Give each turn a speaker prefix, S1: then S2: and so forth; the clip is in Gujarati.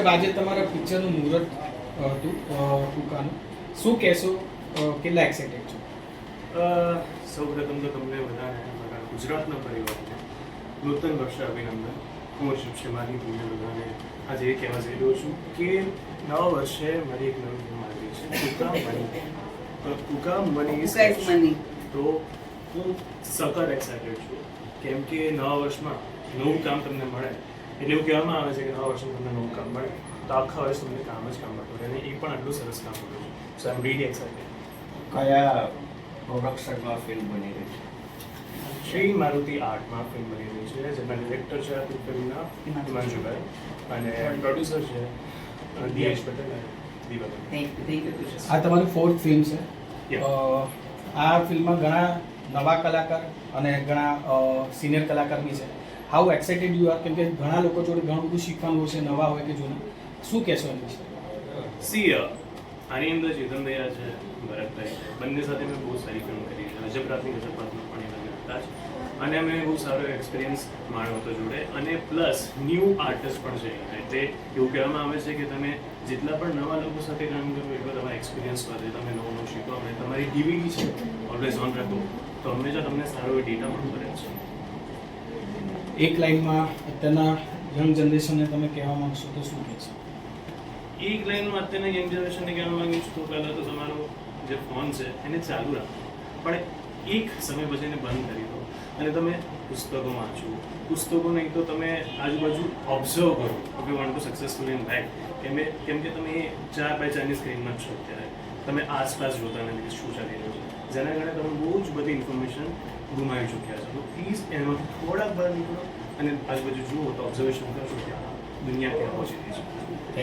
S1: સાહેબ આજે તમારા પિક્ચરનું મુહૂર્ત હતું ટૂંકાનું શું કહેશો? કેટલા એક્સાઇટેડ છો?
S2: સૌપ્રથમ તો તમને બધાને મારા ગુજરાતના પરિવારને નૂતન વર્ષે અભિનંદન. હું છે મારી તમને બધાને આજે એ કહેવા જઈ રહ્યો છું કે નવા વર્ષે મારી એક નવી ફિલ્મ આવી છે. કુકા મની તો કુકા મની તો હું સખત એક્સાઇટેડ છું. કેમ કે નવા વર્ષમાં નવું કામ તમને મળે. એટલે એવું કહેવામાં આવે છે કે નવા વર્ષમાં તમને નવું કામ મળે. તો આખા વર્ષ તમને કામ જ કામ મળતું અને એ પણ આટલું સરસ કામ મળ્યું છે. સો આઈ એમ રીલી એક્સાઇટેડ
S3: કયા પ્રોડક્શનમાં ફિલ્મ બની રહી છે?
S2: શ્રી મારુતિ આર્ટમાં ફિલ્મ બની રહી છે જેમાં ડિરેક્ટર છે આ ફિલ્મના હિમાંશુભાઈ અને પ્રોડ્યુસર છે. અ, દિયેશ પટેલ અને.
S1: આ તમારી ફોર્થ ફિલ્મ છે. આ ફિલ્મમાં ઘણા નવા કલાકાર અને ઘણા સિનિયર કલાકાર બી છે. હાઉ એક્સાઇટેડ યુ આર કેમ કે ઘણા લોકો જોડે ઘણું બધું શીખવાનું હોય છે, નવા હોય કે જૂના. શું કહેશો એના વિશે?
S2: સી આની અંદર ચેતન દયા છે ભરતભાઈ છે. બંને સાથે મેં બહુ સારી ફિલ્મ કરી છે. અજબ રાતની ગજબ રાતમાં પણ એ બંને હતા જ. અને અમે બહુ સારો એક્સપિરિયન્સ માણ્યો હતો જોડે. અને પ્લસ ન્યૂ આર્ટિસ્ટ પણ છે. એટલે એવું કહેવામાં આવે છે કે તમે જેટલા પણ નવા લોકો સાથે કામ કરો, એટલો તમારો એક્સપિરિયન્સ વધે. તમે નવું નવું શીખો. અને તમારી ડીવીડી છે. ઓલવેઝ ઓન રાખો. તો હંમેશા તમને સારો ડેટા મળતો રહે છે.
S1: એક લાઈનમાં અત્યારના યંગ જનરેશનને તમે કહેવા માંગશો તો શું કહેશો
S2: એક લાઈનમાં અત્યારના યંગ જનરેશનને કહેવા માંગીશ તો પહેલાં તો તમારો જે ફોન છે, એને ચાલુ રાખો. પણ એક સમય પછી બંધ કરી દો. અને તમે પુસ્તકો વાંચો. પુસ્તકો નહીં તો તમે આજુબાજુ ઓબ્ઝર્વ કરો. કે want to successful in life કેમ કેમ કે તમે ચાર બાય ચારની સ્ક્રીનમાં છો અત્યારે. તમે આસપાસ જોતા નથી શું ચાલી રહ્યું છે. જેના કારણે તમે બહુ જ બધી ઇન્ફોર્મેશન ગુમાવી ચૂક્યા છો. તો પ્લીઝ એમાંથી થોડાક બહાર નીકળો અને આજુબાજુ જુઓ તો ઓબ્ઝર્વેશન કરશો કે દુનિયા ક્યાં પહોંચી રહી છે.